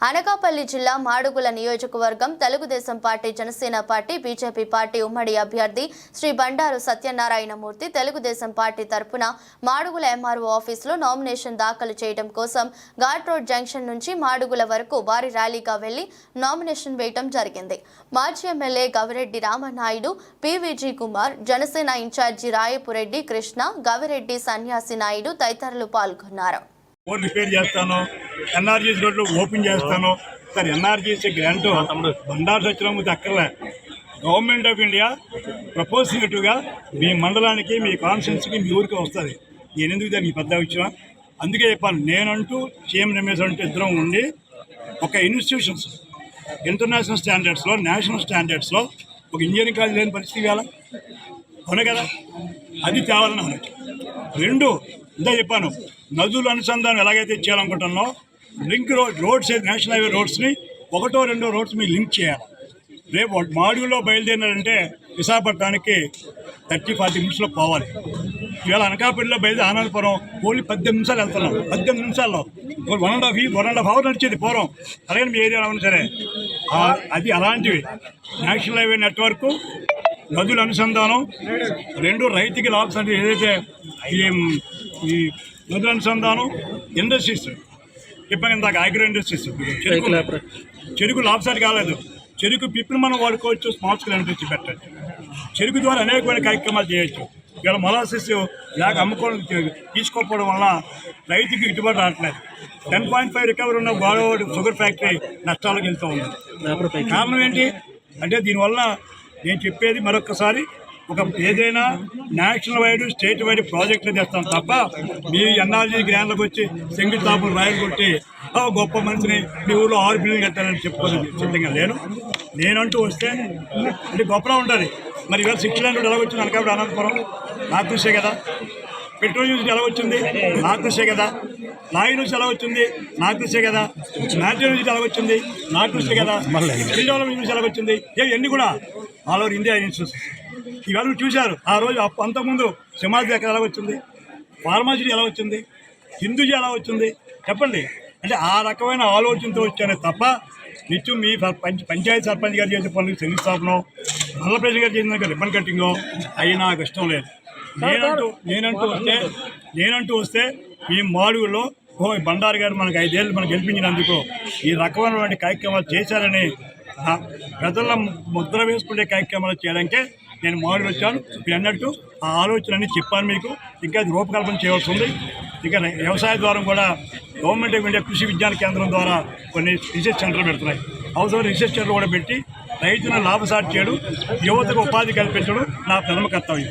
అనకాపల్లి జిల్లా మాడుగుల నియోజకవర్గం Telugu Desam party Janasena party BJP party ఉమ్మడి అభ్యర్థి శ్రీ బండారు సత్యనారాయణమూర్తి తెలుగుదేశం పార్టీ తరపున మాడుగుల ఎంఆర్ఓ ఆఫీసులో నామినేషన్ దాఖలు చేయడం కోసం ఘాట్ రోడ్ జంక్షన్ నుంచి మాడుగుల వరకు భారీ ర్యాలీగా వెళ్ళి నామినేషన్ వేయడం జరిగింది. మాజీ MLA Gavireddy Ramanaidu PVG Kumar Janasena incharge Rayapureddy Krishna Gavireddy Sanyasi Naidu తదితరులు పాల్గొన్నారు. రోడ్ రిపేర్ చేస్తాను. ఎన్ఆర్జీసీ రోడ్లు ఓపెన్ చేస్తాను. Sir NRGC grant Bandaru Satyanamurthy అక్కర్లే. గవర్నమెంట్ ఆఫ్ ఇండియా ప్రపోజిటివ్గా మీ మండలానికి మీ కాన్స్టిట్యున్సీకి మీ ఊరికి వస్తుంది. నేను ఎందుకు దానికి పెద్ద విషయం? అందుకే చెప్పాను నేనంటూ సీఎం రమేష్ అంటూ ఇద్దరం ఉండి ఒక ఇన్స్టిట్యూషన్స్ ఇంటర్నేషనల్ స్టాండర్డ్స్లో నేషనల్ స్టాండర్డ్స్లో ఒక ఇంజనీరింగ్ కాలేజ్ లేని పరిస్థితి కావాలా అవును కదా? అది తేవాలని ఆలోచన. రెండు ఇందా చెప్పాను. నదుల అనుసంధానం ఎలాగైతే చేయాలనుకుంటున్నానో link road roads national highway రోడ్స్ని ఒకటో రెండో రోడ్స్ మీరు లింక్ చేయాలి. రేపు మాడ్యూల్లో బయలుదేరినారంటే విశాఖపట్నానికి థర్టీ ఫార్టీ నిమిషాలు పోవాలి. ఇవాళ అనకాపల్లిలో బయలుదేరి ఆనందపురం ఓన్లీ పద్దెనిమిది నిమిషాలు వెళ్తున్నాం. పద్దెనిమిది నిమిషాల్లో. One and half one and half hour నడిచేది పూర్వం అలాగే మీ ఏరియాలో ఉన్నా సరే. అది అలాంటివి. నేషనల్ హైవే నెట్వర్క్ నదుల అనుసంధానం రెండు రైతుకి లాభం ఏదైతే ఈ అనుసంధానం ఇండస్ట్రీస్. చెప్పాను ఇందాక అగ్రో ఇండస్ట్రీస్. చెరుకు చెరుకు లాభసాటి కాలేదు. చెరుకు పిప్పులు మనం వాడుకోవచ్చు స్కేల్ ఇండస్ట్రీ పెట్టచ్చు. చెరుకు ద్వారా అనేకమైన కార్యక్రమాలు చేయొచ్చు. ఇవాళ మొలాసిస్ లేక అమ్ముకోవడం తీసుకోకపోవడం వల్ల రైతుకి గిట్టుబాటు రావట్లేదు. టెన్ పాయింట్ ఫైవ్ రికవరీ ఉన్న గోడవాడు షుగర్ ఫ్యాక్టరీ నష్టాలకు వెళ్తూ ఉంది. కారణం ఏంటి? అంటే దీనివల్ల నేను చెప్పేది మరొకసారి ఒక ఏదైనా నేషనల్ వైడ్ స్టేట్ వైడ్ ప్రాజెక్టులు తెస్తాం తప్ప మీ ఎన్ఆర్జీ గ్రాండ్లకు వచ్చి శంకుస్థాపన రాయలు కొట్టి "ఆ, గొప్ప మనిషిని మీ ఊళ్ళో ఆరు బిల్డింగ్ కట్టాలని చెప్పుకోలేదు సిద్ధంగా లేను. నేనంటూ వస్తే అంటే గొప్పలా ఉంటుంది మరి ఇవాళ సిక్స్ హండ్రెడ్ ఎలా వచ్చింది అనకాపడి అనంతపురం. నాకు చూసే కదా. పెట్రోల్ యూజ్ ఎలా వచ్చింది నాకు చూసే కదా. లాయి నుంచి ఎలా వచ్చింది నాకు చూసే కదా. మ్యాటర్ నుంచి ఎలా వచ్చింది నాకు చూసే కదా డెవలప్మెంట్ నుంచి ఎలా వచ్చింది ఇవన్నీ కూడా. ఆల్ ఓవర్ ఇండియా ఇన్స్టిట్యూట్స్ ఇవాళ చూశారు. ఆ రోజు అంతకుముందు సమాజ్ ఎక్కడ ఎలా వచ్చింది? ఫార్మాసిటీ ఎలా వచ్చింది? హిందూజీ ఎలా వచ్చింది? చెప్పండి. అంటే ఆ రకమైన ఆలోచనతో వచ్చానే తప్ప నిత్యం మీ పంచాయతీ సర్పంచ్ గారు చేసే పనులకు శంకుస్థాపనం నల్లప్రజ గారు చేసిన రిబ్బన్ కట్టింగో అవి నాకు ఇష్టం లేదు. నేనంటూ నేనంటూ వస్తే నేనంటూ వస్తే ఈ మాడుగులో ఓ బండారు గారు మనకు ఐదేళ్ళు మనకు గెలిపించినందుకు ఈ రకమైనటువంటి కార్యక్రమాలు చేశారని ప్రజల ముద్ర వేసుకునే కార్యక్రమాలు చేయడానికే నేను మాడుగు వచ్చాను. మీరు అన్నట్టు ఆ ఆలోచనని చెప్పాను మీకు. ఇంకా రూపకల్పన చేయవలసి ఉంది. ఇంకా వ్యవసాయ ద్వారా కూడా గవర్నమెంట్ ఆఫ్ ఇండియా కృషి విజ్ఞాన కేంద్రం ద్వారా కొన్ని రీసెర్చ్ సెంటర్లు పెడుతున్నాయి. అవసరం రీసెర్చ్ సెంటర్ కూడా పెట్టి రైతులను లాభసాటి చేయడం యువతకు ఉపాధి కల్పించడం. నా ప్రథమ కర్తవ్యం.